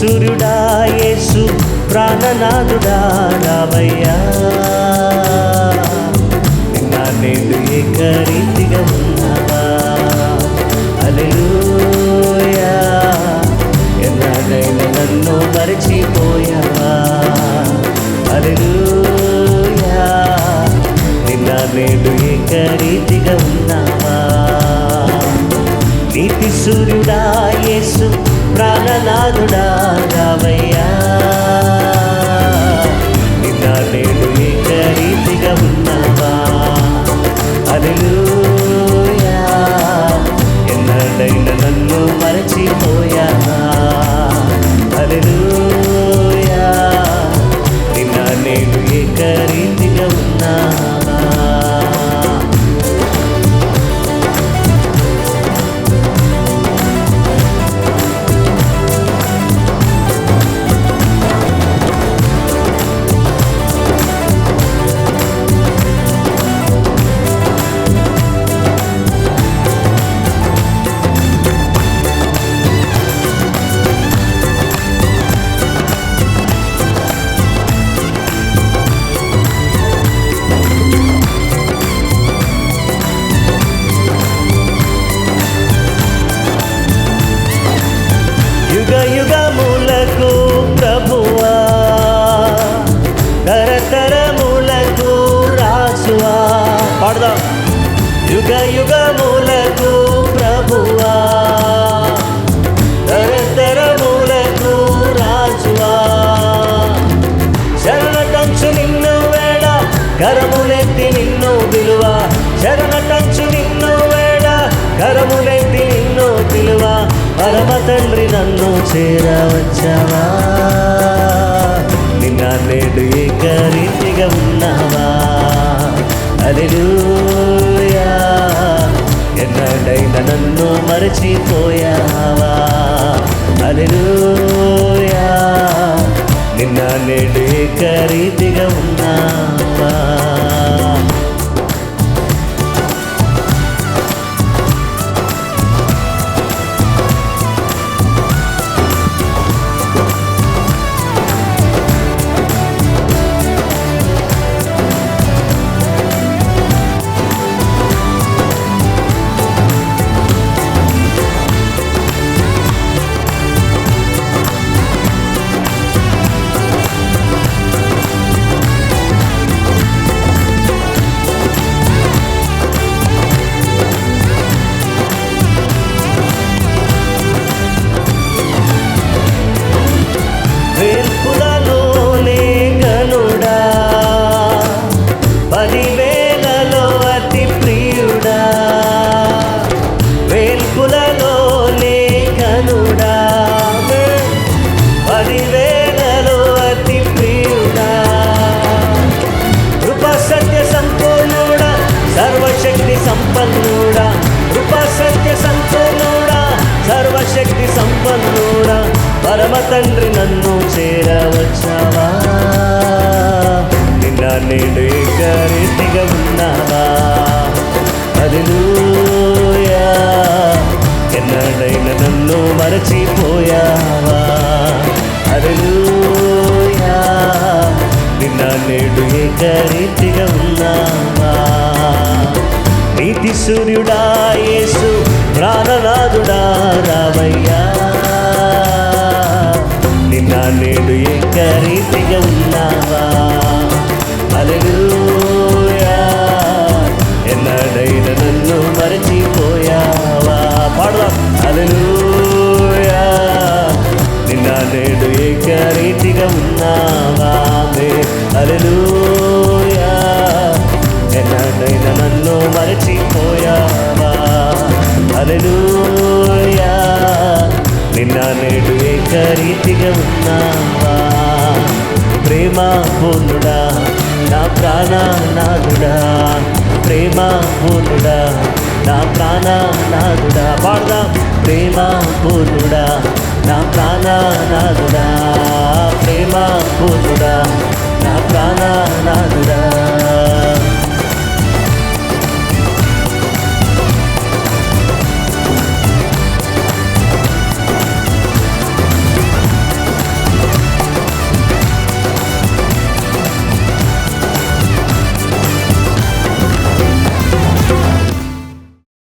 సూర్యుడా యేసు ప్రాణనాథుడా రావయ్యా నిన్న నేను ఏకరీతిగా ఉన్నావా? అలెలుయా ఎన్నాడైనా నన్ను మరచిపోయావా? అలెలుయా నిన్న నేను ఏకరీతిగా ఉన్నావా? నీతి సూర్యుడా యేసు ప్రాణనాథుడా శరణటంచు నిన్ను వేడ కరములెత్తి నిన్ను పిలువ. పరమ తండ్రి నన్ను చేరవచ్చావా? నిన్న నేడు ఏకరీతిగా ఉన్నావా? అలెలుయా ఎన్నడైనా నన్ను మరచిపోయా. తండ్రి నన్ను చేరవచ్చావా? నిన్న నేడు ఏకరీతిగా ఉన్నావా? అదిలూయా ఎన్నడైనా నన్ను మరచిపోయావా? అదిలూయా నిన్న నేడు ఏకరీతిగా ఉన్నావా? నీతి సూర్యుడాయే నిన్న నేడు ఏకరీతిగా ఉన్నావా? అలెలుయా. ఎన్నడైన నన్ను మరచిపోయావా? పాడదాం. అలెలుయా. నిన్న నేడు ఏకరీతిగా ఉన్నావా? అలెలుయా. నిన్న నేడు ఏకరీతిగా ఉన్నావా? ప్రేమ పూర్ణుడా నా ప్రాణనాథుడా ప్రేమ పూర్ణుడా నా ప్రాణనాథుడా పాడదా. ప్రేమ పూర్ణుడా నా ప్రాణనాథుడా ప్రేమ పూర్ణుడా నా ప్రాణ